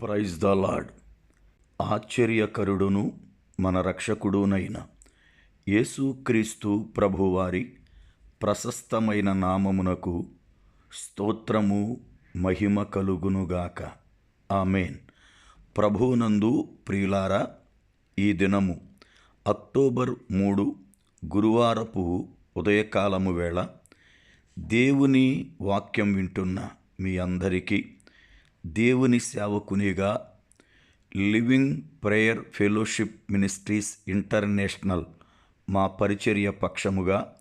Praise the lord ఆశ్చర్యకరుడును మన రక్షకుడునైన యేసుక్రీస్తు ప్రభువారి ప్రశస్తమైన నామమునకు స్తోత్రము మహిమ కలుగునుగాక ఆమెన్. ప్రభునందు ప్రియులారా ఈ దినము అక్టోబర్ మూడు గురువారపు ఉదయకాలము వేళ దేవుని వాక్యం వింటున్న మీ అందరికీ దేవుని సేవకునిగా living prayer fellowship ministries international మా పరిచర్య పక్షముగా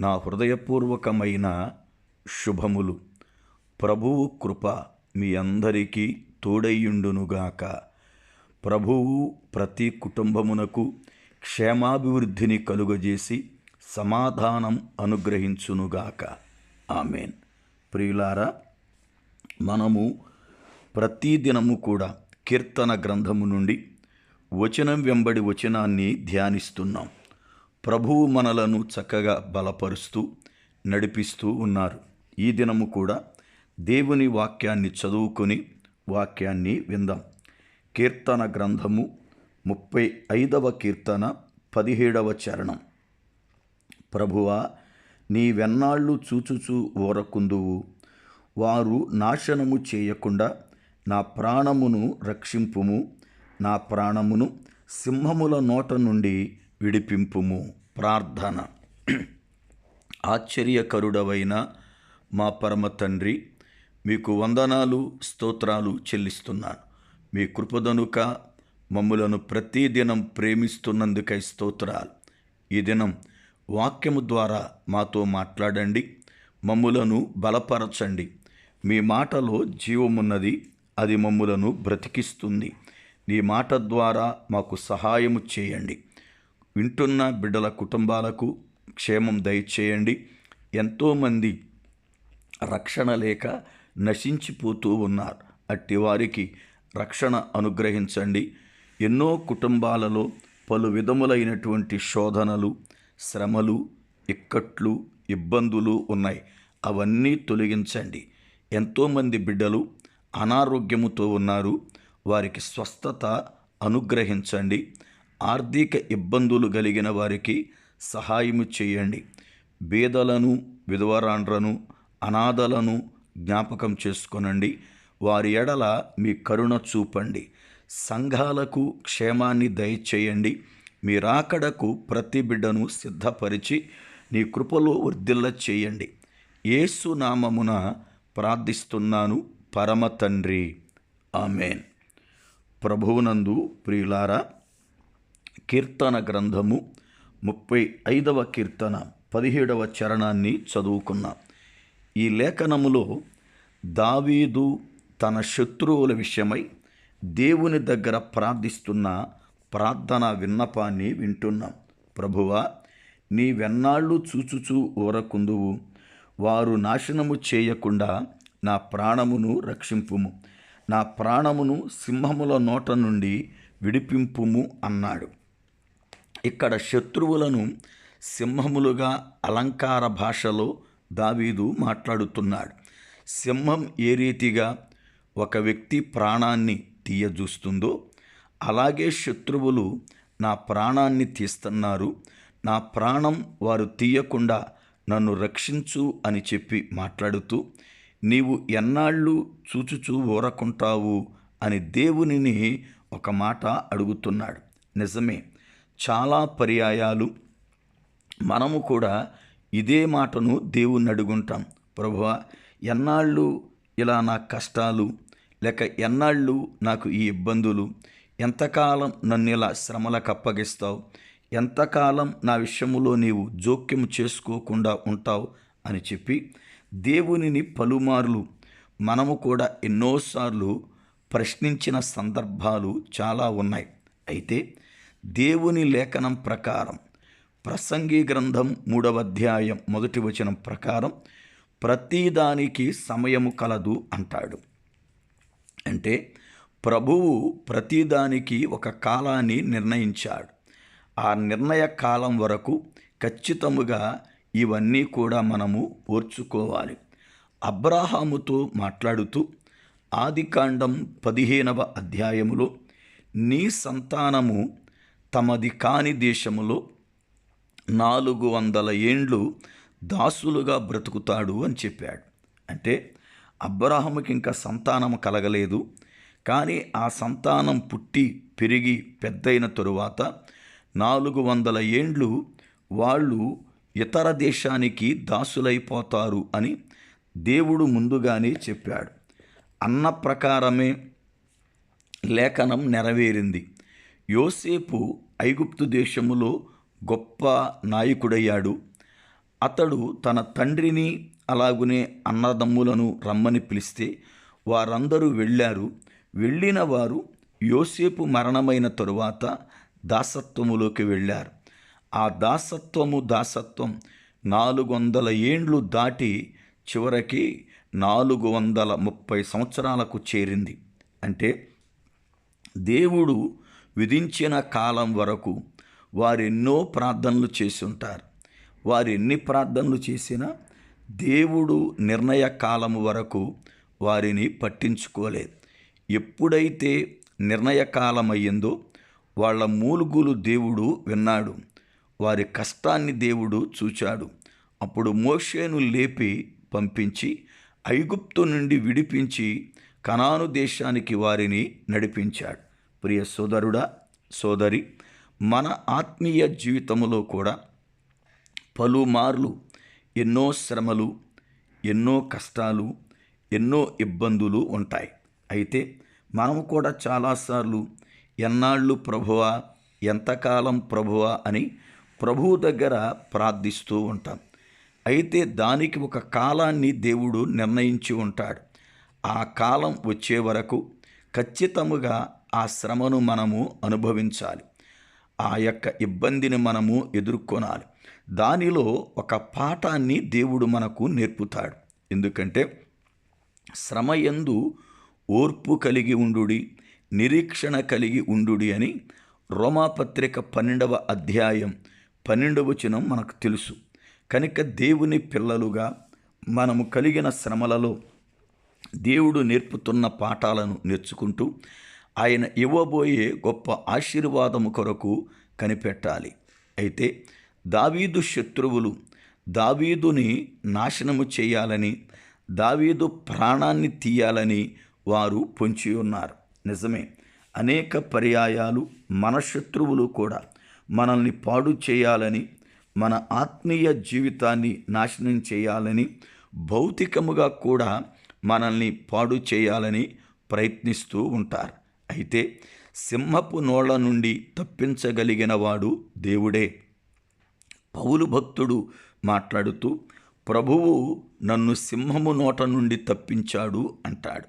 నా హృదయపూర్వకమైన శుభములు. ప్రభువు కృప మీ అందరికీ తోడయ్యుండునుగాక. ప్రభువు ప్రతి కుటుంబమునకు క్షేమాభివృద్ధిని కలుగజేసి సమాధానం అనుగ్రహించునుగాక. ఆమెన్. ప్రియులారా మనము ప్రతిదినము కూడా కీర్తన గ్రంథము నుండి వచనం వెంబడి వచనాన్ని ధ్యానిస్తున్నాం. ప్రభువు మనలను చక్కగా బలపరుస్తూ నడిపిస్తూ ఉన్నారు. ఈ దినము కూడా దేవుని వాక్యాన్ని చదువుకొని వాక్యాన్ని విందాం. కీర్తన గ్రంథము ముప్పై ఐదవ కీర్తన పదిహేడవ చరణం. ప్రభువా నీవెన్నాళ్ళు చూచుచూ ఓరకుందువు. వారు నాశనము చేయకుండా నా ప్రాణమును రక్షింపుము నా ప్రాణమును సింహముల నోట నుండి విడిపింపుము. ప్రార్థన. ఆశ్చర్యకరుడవైన మా పరమ తండ్రి మీకు వందనాలు స్తోత్రాలు చెల్లిస్తున్నాను. మీ కృపదనుక మమ్ములను ప్రతిదినం ప్రేమిస్తున్నందుకై స్తోత్రాలు. ఈ దినం వాక్యము ద్వారా మాతో మాట్లాడండి మమ్ములను బలపరచండి. మీ మాటలో జీవమున్నది అది మమ్ములను బ్రతికిస్తుంది. నీ మాట ద్వారా మాకు సహాయము చేయండి. వింటున్న బిడ్డల కుటుంబాలకు క్షేమం దయచేయండి. ఎంతోమంది రక్షణ లేక నశించిపోతూ ఉన్నారు. అట్టి వారికి రక్షణ అనుగ్రహించండి. ఎన్నో కుటుంబాలలో పలు విధములైనటువంటి శోధనలు శ్రమలు ఇక్కట్లు ఇబ్బందులు ఉన్నాయి. అవన్నీ తొలగించండి. ఎంతోమంది బిడ్డలు అనారోగ్యముతో ఉన్నారు. వారికి స్వస్థత అనుగ్రహించండి. ఆర్థిక ఇబ్బందులు కలిగిన వారికి సహాయము చేయండి. బీదలను విధవరాండ్రను అనాథలను జ్ఞాపకం చేసుకొనండి. వారి ఎడల మీ కరుణ చూపండి. సంఘాలకు క్షేమాన్ని దయచేయండి. మీ రాకడకు ప్రతి బిడ్డను సిద్ధపరిచి నీ కృపలో వర్ధిల్ల చేయండి ఏసునామమున ప్రార్థిస్తున్నాను. పరమ తండ్రి ఆమెన్. ప్రభువునందు ప్రియులారా కీర్తన గ్రంథము ముప్పై ఐదవ కీర్తన పదిహేడవ చరణాన్ని చదువుకున్నాం. ఈ లేఖనములో దావీదు తన శత్రువుల విషయమై దేవుని దగ్గర ప్రార్థిస్తున్న ప్రార్థన విన్నపాన్ని వింటున్నాం. ప్రభువా నీవెన్నాళ్ళు చూచుచూ ఊరకుందువు. వారు నాశనము చేయకుండా నా ప్రాణమును రక్షింపుము. నా ప్రాణమును సింహముల నోట నుండి విడిపింపుము అన్నాడు. ఇక్కడ శత్రువులను సింహములుగా అలంకార భాషలో దావీదు మాట్లాడుతున్నాడు. సింహం ఏ రీతిగా ఒక వ్యక్తి ప్రాణాన్ని తీయజూస్తుందో అలాగే శత్రువులు నా ప్రాణాన్ని తీస్తున్నారు. నా ప్రాణం వారు తీయకుండా నన్ను రక్షించు అని చెప్పి మాట్లాడుతూ నీవు ఎన్నాళ్ళు చూచుచూ ఊరకుంటావు అని దేవునిని ఒక మాట అడుగుతున్నాడు. నిజమే చాలా పర్యాయాలు. మనము కూడా ఇదే మాటను దేవుణ్ణి అడుగుంటాం. ప్రభువ ఎన్నాళ్ళు ఇలా నా కష్టాలు లేక ఎన్నాళ్ళు నాకు ఈ ఇబ్బందులు? ఎంతకాలం నన్ను ఇలా శ్రమలకు అప్పగిస్తావు? ఎంతకాలం నా విషయంలో నీవు జోక్యం చేసుకోకుండా ఉంటావు? అని చెప్పి దేవునిని పలుమార్లు మనము కూడా ఎన్నోసార్లు ప్రశ్నించిన సందర్భాలు చాలా ఉన్నాయి. అయితే దేవుని లేఖనం ప్రకారం ప్రసంగి గ్రంథం మూడవ అధ్యాయం మొదటి వచనం ప్రకారం ప్రతిదానికి సమయము కలదు అంటాడు. అంటే ప్రభువు ప్రతిదానికి ఒక కాలాన్ని నిర్ణయించాడు. ఆ నిర్ణయ కాలం వరకు ఖచ్చితముగా ఇవన్నీ కూడా మనము ఓర్చుకోవాలి. అబ్రాహాముతో మాట్లాడుతూ ఆదికాండం పదిహేనవ అధ్యాయములో నీ సంతానము తమది కాని దేశములో నాలుగు వందల ఏండ్లు దాసులుగా బ్రతుకుతాడు అని చెప్పాడు. అంటే అబ్రహాముకి ఇంకా సంతానం కలగలేదు. కానీ ఆ సంతానం పుట్టి పెరిగి పెద్దయిన తరువాత నాలుగు వందల ఏండ్లు వాళ్ళు ఇతర దేశానికి దాసులైపోతారు అని దేవుడు ముందుగానే చెప్పాడు. అన్న ప్రకారమే లేఖనం నెరవేరింది. యోసేపు ఐగుప్తు దేశములో గొప్ప నాయకుడయ్యాడు. అతడు తన తండ్రిని అలాగునే అన్నదమ్ములను రమ్మని పిలిస్తే వారందరూ వెళ్ళారు. వెళ్ళిన వారు యోసేపు మరణమైన తరువాత దాసత్వములోకి వెళ్ళారు. ఆ దాసత్వము దాసత్వం నాలుగు వందల ఏండ్లు దాటి చివరికి నాలుగు వందల ముప్పై సంవత్సరాలకు చేరింది. అంటే దేవుడు విధించిన కాలం వరకు వారెన్నో ప్రార్థనలు చేసి ఉంటారు వారు ఎన్ని ప్రార్థనలు చేసినా దేవుడు నిర్ణయ కాలం వరకు వారిని పట్టించుకోలేదు. ఎప్పుడైతే నిర్ణయ కాలం అయ్యిందో వాళ్ళ మూలుగులు దేవుడు విన్నాడు. వారి కష్టాన్ని దేవుడు చూచాడు. అప్పుడు మోషేను లేపి పంపించి ఐగుప్తు నుండి విడిపించి కనాను దేశానికి వారిని నడిపించాడు. ప్రియ సోదరుడా సోదరి మన ఆత్మీయ జీవితంలో కూడా పలుమార్లు ఎన్నో శ్రమలు ఎన్నో కష్టాలు ఎన్నో ఇబ్బందులు ఉంటాయి. అయితే మనం కూడా చాలాసార్లు ఎన్నాళ్ళు ప్రభువా ఎంతకాలం ప్రభువా అని ప్రభువు దగ్గర ప్రార్థిస్తూ ఉంటాం. అయితే దానికి ఒక కాలాన్ని దేవుడు నిర్ణయించి ఉంటాడు. ఆ కాలం వచ్చే వరకు ఖచ్చితముగా ఆ శ్రమను మనము అనుభవించాలి. ఆ యొక్క ఇబ్బందిని మనము ఎదుర్కొనాలి. దానిలో ఒక పాఠాన్ని దేవుడు మనకు నేర్పుతాడు. ఎందుకంటే శ్రమ ఎందు ఓర్పు కలిగి ఉండుడి నిరీక్షణ కలిగి ఉండుడి అని రోమాపత్రిక పన్నెండవ అధ్యాయం పన్నెండవ వచనం మనకు తెలుసు. కనుక దేవుని పిల్లలుగా మనము కలిగిన శ్రమలలో దేవుడు నేర్పుతున్న పాఠాలను నేర్చుకుంటూ ఆయన ఇవ్వబోయే గొప్ప ఆశీర్వాదము కొరకు కనిపెట్టాలి. అయితే దావీదు శత్రువులు దావీదుని నాశనము చేయాలని దావీదు ప్రాణాన్ని తీయాలని వారు పొంచి ఉన్నారు నిజమే అనేక పర్యాయాలు మన శత్రువులు కూడా మనల్ని పాడు చేయాలని మన ఆత్మీయ జీవితాన్ని నాశనం చేయాలని భౌతికముగా కూడా మనల్ని పాడు చేయాలని ప్రయత్నిస్తూ ఉంటారు. అయితే సింహపు నోళ్ళ నుండి తప్పించగలిగిన వాడు దేవుడే. పౌలు భక్తుడు మాట్లాడుతూ ప్రభువు నన్ను సింహము నోట నుండి తప్పించాడు అంటాడు.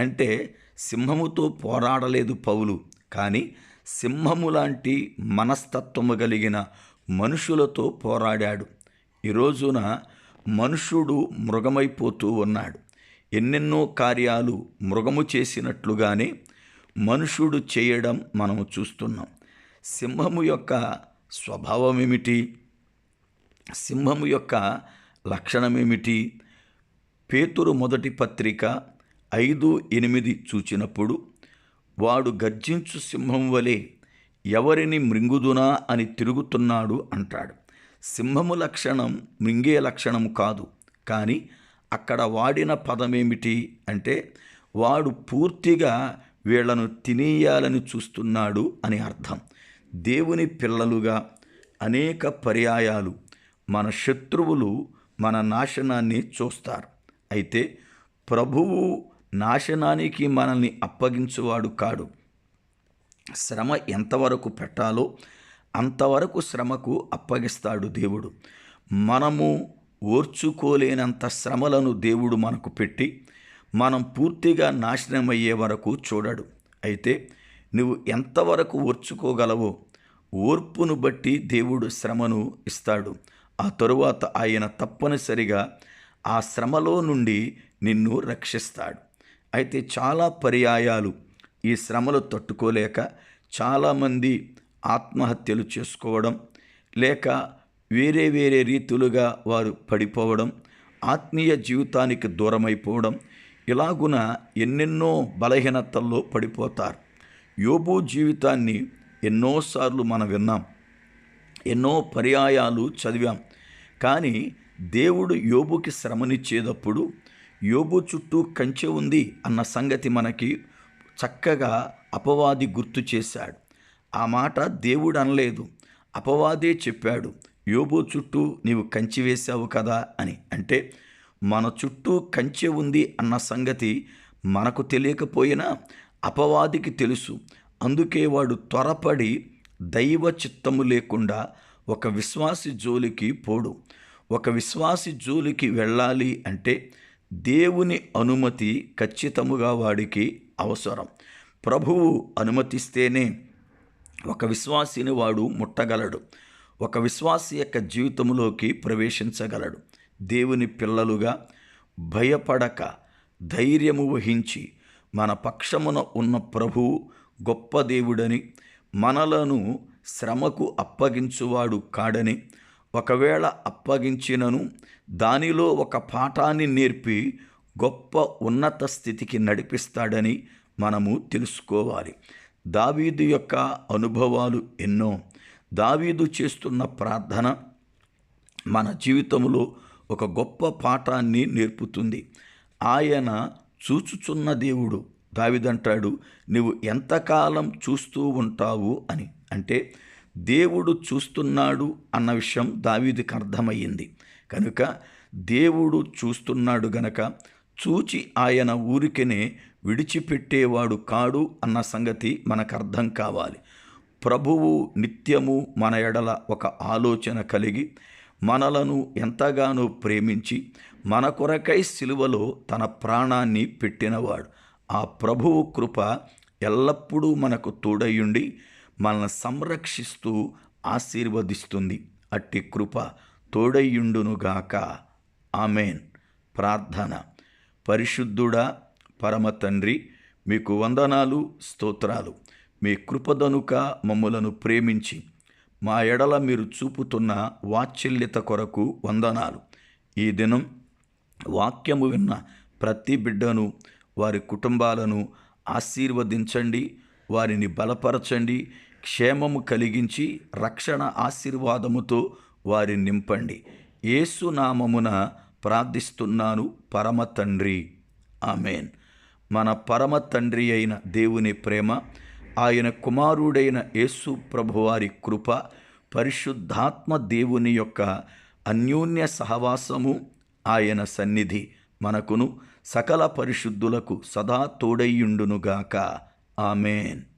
అంటే సింహముతో పోరాడలేదు పౌలు. కానీ సింహము లాంటి మనస్తత్వము కలిగిన మనుషులతో పోరాడాడు. ఈ రోజున మనుషుడు మృగమైపోతూ ఉన్నాడు. ఎన్నెన్నో కార్యాలు మృగము చేసినట్లుగానే మనుషుడు చేయడం మనము చూస్తున్నాం. సింహము యొక్క స్వభావం ఏమిటి సింహము యొక్క లక్షణమేమిటి? పేతురు మొదటి పత్రిక ఐదు ఎనిమిది చూచినప్పుడు వాడు గర్జించు సింహం వలె ఎవరిని మృంగుదునా అని తిరుగుతున్నాడు అంటాడు. సింహము లక్షణం మృంగే లక్షణం కాదు. కానీ అక్కడ వాడిన పదమేమిటి అంటే వాడు పూర్తిగా వీళ్ళను తినేయాలని చూస్తున్నాడు అని అర్థం. దేవుని పిల్లలుగా అనేక పర్యాయాలు మన శత్రువులు మన నాశనాన్ని చూస్తారు. అయితే ప్రభువు నాశనానికి మనల్ని అప్పగించువాడు కాడు. శ్రమ ఎంతవరకు పెట్టాలో అంతవరకు శ్రమకు అప్పగిస్తాడు దేవుడు. మనము ఓర్చుకోలేనంత శ్రమలను దేవుడు మనకు పెట్టి మనం పూర్తిగా నాశనమయ్యే వరకు చూడడు. అయితే నువ్వు ఎంతవరకు ఓర్చుకోగలవో ఓర్పును బట్టి దేవుడు శ్రమను ఇస్తాడు. ఆ తరువాత ఆయన తప్పనిసరిగా ఆ శ్రమలో నుండి నిన్ను రక్షిస్తాడు. అయితే చాలా పర్యాయాలు ఈ శ్రమలు తట్టుకోలేక చాలామంది ఆత్మహత్యలు చేసుకోవడం లేక వేరే వేరే రీతులుగా వారు పడిపోవడం ఆత్మీయ జీవితానికి దూరమైపోవడం ఇలాగున ఎన్నెన్నో బలహీనతల్లో పడిపోతారు. యోబు జీవితాన్ని ఎన్నోసార్లు మనం విన్నాం ఎన్నో పర్యాయాలు చదివాం కానీ దేవుడు యోబుకి శ్రమనిచ్చేటప్పుడు యోబు చుట్టూ కంచె ఉంది అన్న సంగతి మనకి చక్కగా అపవాది గుర్తు చేశాడు. ఆ మాట దేవుడు అనలేదు. అపవాదే చెప్పాడు యోబు చుట్టూ నీవు కంచి వేశావు కదా అని. అంటే మన చుట్టూ కంచె ఉంది అన్న సంగతి మనకు తెలియకపోయినా అపవాదికి తెలుసు. అందుకే వాడు త్వరపడి దైవ చిత్తము లేకుండా ఒక విశ్వాసి జోలికి పోడు. ఒక విశ్వాసి జోలికి వెళ్ళాలి అంటే దేవుని అనుమతి ఖచ్చితముగా వాడికి అవసరం. ప్రభువు అనుమతిస్తేనే ఒక విశ్వాసిని వాడు ముట్టగలడు. ఒక విశ్వాసి యొక్క జీవితంలోకి ప్రవేశించగలడు. దేవుని పిల్లలుగా భయపడక ధైర్యము వహించి మన పక్షమున ఉన్న ప్రభువు గొప్ప దేవుడని మనలను శ్రమకు అప్పగించువాడు కాడని ఒకవేళ అప్పగించినను దానిలో ఒక పాఠాన్ని నేర్పి గొప్ప ఉన్నత స్థితికి నడిపిస్తాడని మనము తెలుసుకోవాలి. దావీదు యొక్క అనుభవాలు ఎన్నో. దావీదు చేస్తున్న ప్రార్థన మన జీవితంలో ఒక గొప్ప పాఠాన్ని నేర్పుతుంది. ఆయన చూచుచున్న దేవుడు దావిదంటాడు నువ్వు ఎంతకాలం చూస్తూ ఉంటావు అని. అంటే దేవుడు చూస్తున్నాడు అన్న విషయం దావీదికి అర్థమయ్యింది. కనుక దేవుడు చూస్తున్నాడు గనక చూచి ఆయన ఊరికనే విడిచిపెట్టేవాడు కాడు అన్న సంగతి మనకు అర్థం కావాలి. ప్రభువు నిత్యము మన ఎడల ఒక ఆలోచన కలిగి మనలను ఎంతగానో ప్రేమించి మన కొరకై సిలువలో తన ప్రాణాన్ని పెట్టినవాడు. ఆ ప్రభువు కృప ఎల్లప్పుడూ మనకు తోడయుండి మనల్ని సంరక్షిస్తూ ఆశీర్వదిస్తుంది. అట్టి కృప తోడయ్యుండునుగాక ఆమెన్. ప్రార్థన. పరిశుద్ధుడా పరమ తండ్రి మీకు వందనాలు స్తోత్రాలు. మీ కృపదనుక మమ్ములను ప్రేమించి మా ఎడల మీరు చూపుతున్న వాత్సల్యత కొరకు వందనాలు. ఈ దినం వాక్యము విన్న ప్రతి బిడ్డను వారి కుటుంబాలను ఆశీర్వదించండి వారిని బలపరచండి క్షేమము కలిగించి రక్షణ ఆశీర్వాదముతో వారిని నింపండి. ఏసునామమున ప్రార్థిస్తున్నాను పరమ తండ్రి. ఆమెన్. మన పరమ తండ్రి అయిన దేవుని ప్రేమ ఆయన కుమారుడైన యేసు ప్రభువారి కృప పరిశుద్ధాత్మ దేవుని యొక్క అన్యోన్య సహవాసము ఆయన సన్నిధి మనకును సకల పరిశుద్ధులకు సదా తోడయ్యుండునుగాక. ఆమెన్.